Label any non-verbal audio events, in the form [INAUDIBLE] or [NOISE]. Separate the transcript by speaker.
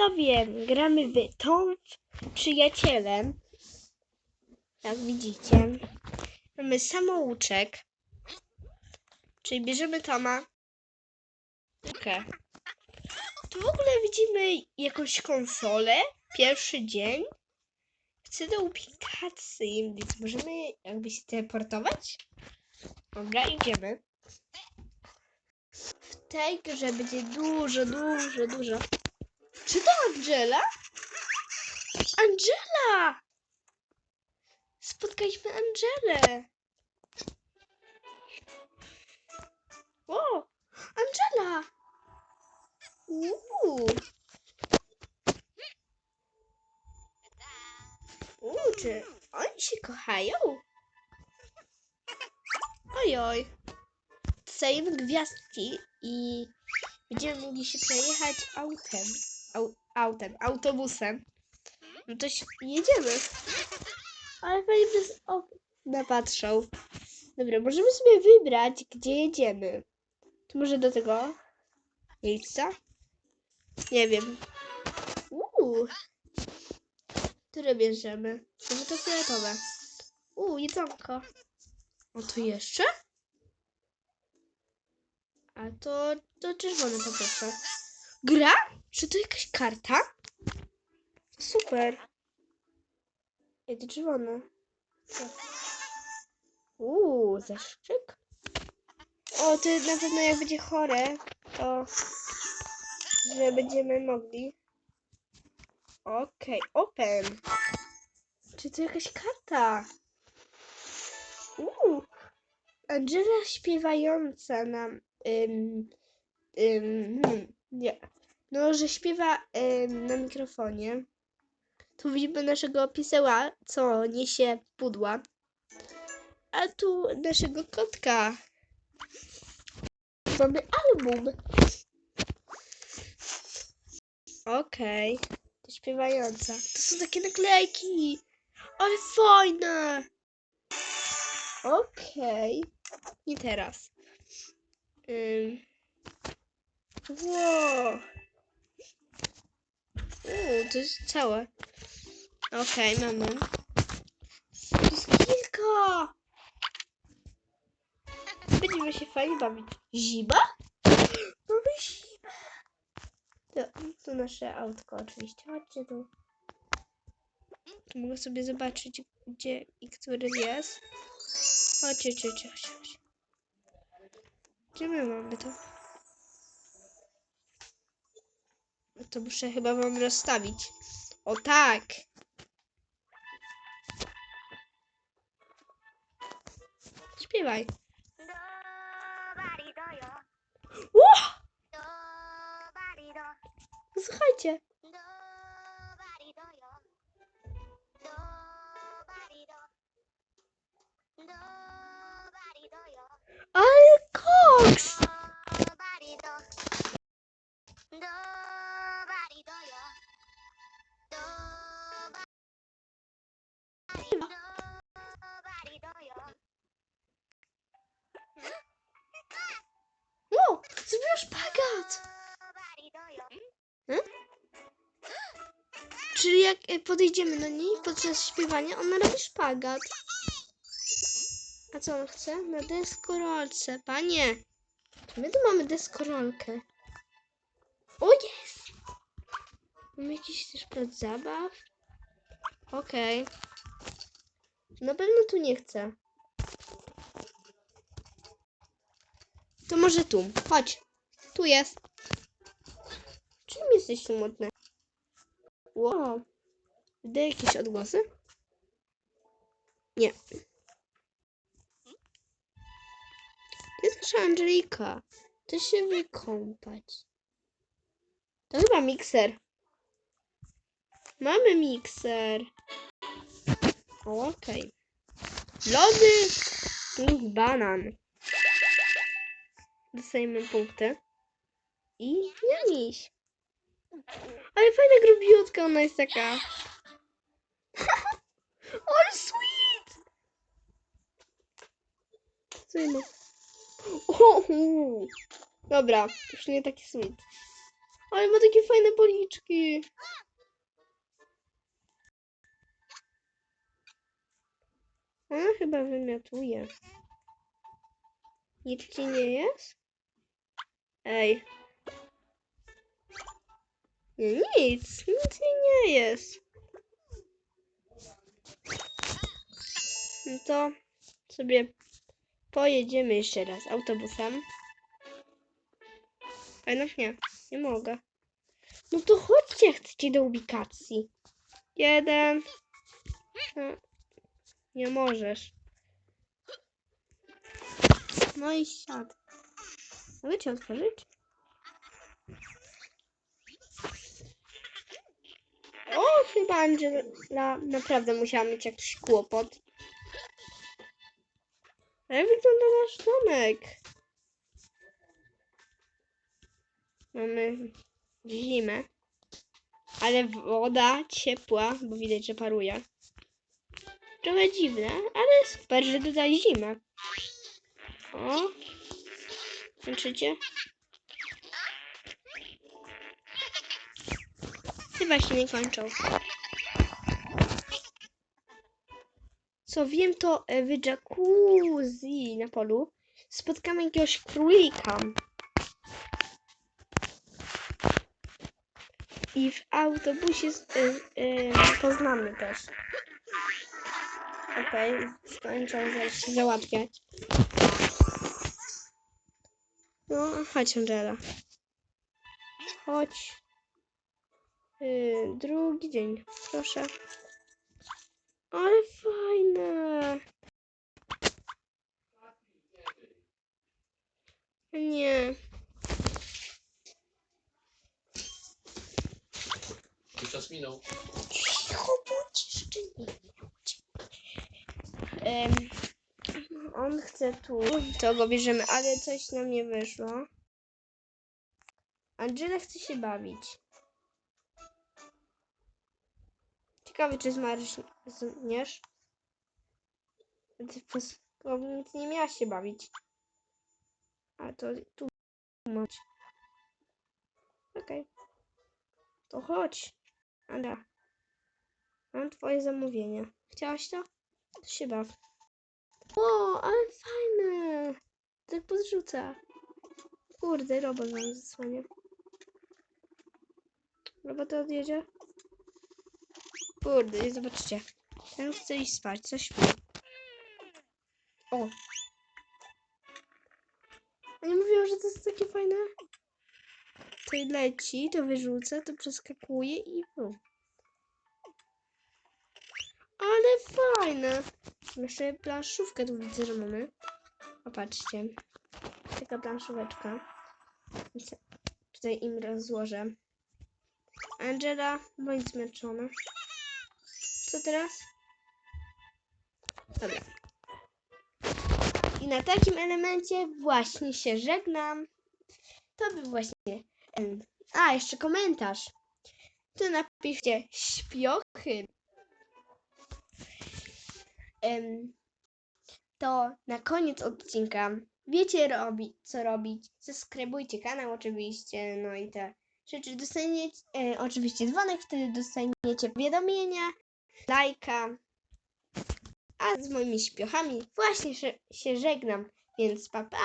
Speaker 1: widzowie, gramy w Tom przyjacielem. Jak widzicie. Mamy samouczek. Czyli bierzemy Toma. Okay. Tu w ogóle widzimy jakąś konsolę. Pierwszy dzień. Chcę do ubikacji, więc możemy jakby się teleportować. Dobra, idziemy. W tej grze będzie dużo, dużo, dużo. Czy to Angela? Angela! Spotkaliśmy Angelę. O! Angela! Uuu. Uuu, czy oni się kochają? Ojoj. Dostajemy gwiazdki i będziemy mogli się przejechać autem. Au, autem, autobusem. No to jedziemy. Ale pani przez okna patrzą. Dobra, możemy sobie wybrać, gdzie jedziemy. To może do tego miejsca? Nie wiem. Uuu. Które bierzemy? Może to fioletowe. Uuu, jedzonko. O, to jeszcze? A to, to czerwone poproszę. Gra? Czy to jakaś karta? Super. Ej, to czerwone. Uuu, zaszczyk. O, to na pewno jak będzie chore, to że będziemy mogli. Okej, open. Czy to jakaś karta? Uuu. Angela śpiewająca nam. Ym, ym, hmm, nie. No, że śpiewa ym, na mikrofonie. Tu widzimy naszego piseła, co niesie pudła. A tu naszego kotka. Mamy album. Okej. To śpiewająca. To są takie naklejki. Ale fajne. Okej. I teraz. Ym. Wow. Uuu, to jest całe. Okej, mamy. To jest kilka. Będziemy się fajnie bawić. Zima? Mamy zimę. To, to nasze autko oczywiście. Chodźcie tu. Tu mogę sobie zobaczyć, gdzie i który jest. Chodźcie, chodźcie, chodźcie, chodźcie. Gdzie my mamy to? No To muszę chyba wam rozstawić. O tak! Śpiewaj. Ło! Słuchajcie. Ale koks! Czyli jak e, podejdziemy do niej podczas śpiewania, ona robi szpagat. A co on chce? Na deskorolce. Panie! My tu mamy deskorolkę? O, jest! Mamy jakiś też plac zabaw? Okej. Na pewno tu nie chcę. To może tu. Chodź. Tu jest. Czym jesteś smutny? Wow. Wydaje jakieś odgłosy? Nie. Jest nasza Angelika. Chce się wykąpać. To chyba mikser. Mamy mikser. Okej. Lody plus banan. Dostajemy punkty. I nie miś. Ale fajna grubiutka ona jest taka. [LAUGHS] Ale sweet! Co inne? Dobra, już nie taki sweet. Ale ma takie fajne policzki. Ona chyba wymiotuje. Nic ci nie jest? Ej. Nic. Nic nie jest. No to sobie pojedziemy jeszcze raz autobusem. A jednak nie, nie mogę. No to chodźcie, chcecie do ubikacji. Jeden. No, nie możesz. No i siad. Mogę cię otworzyć? O, chyba Angela naprawdę musiała mieć jakiś kłopot. Jak wygląda nasz domek? Mamy zimę, ale woda ciepła, bo widać, że paruje. Trochę dziwne, ale super, że dodali zimę. O, kończycie? Chyba się nie kończą. Co wiem, to e, w jacuzzi na polu spotkamy jakiegoś królika. I w autobusie z- y, y, poznamy też. Okej, skończą zaraz się załatwiać. No, chodź Angela. Chodź. Y, drugi dzień, proszę. Ale fajne. Nie.
Speaker 2: Czas minął.
Speaker 1: Cicho bądź jeszcze nie. Em, on chce tu, to go bierzemy, ale coś nam nie wyszło. Angela chce się bawić. Ciekawe, czy zmarzniesz? Ty nic nie miała się bawić. A to tu mać. Okej. To chodź. Anda. Mam twoje zamówienie. Chciałaś to? To się baw. O, ale fajne. Tak podrzuca. Kurde, robot nam zasłania. Robot odjedzie. Kurde, zobaczcie. Ten chce iść spać, coś śpi. O. A nie mówiłam, że to jest takie fajne? To leci, to wyrzuca, to przeskakuje i bum. Ale fajne. Jeszcze planszówkę tu widzę, że mamy. Popatrzcie. Taka planszóweczka. Tutaj im rozłożę. Angela, bądź zmęczona. Co teraz? Dobra. I na takim elemencie właśnie się żegnam. To by właśnie... A, jeszcze komentarz. Tu napiszcie śpiochy. To na koniec odcinka wiecie robi, co robić. Subskrybujcie kanał oczywiście, no i te rzeczy dostaniecie, e, oczywiście dzwonek, wtedy dostaniecie powiadomienia, lajka. A z moimi śpiochami właśnie się, żegnam, więc pa pa!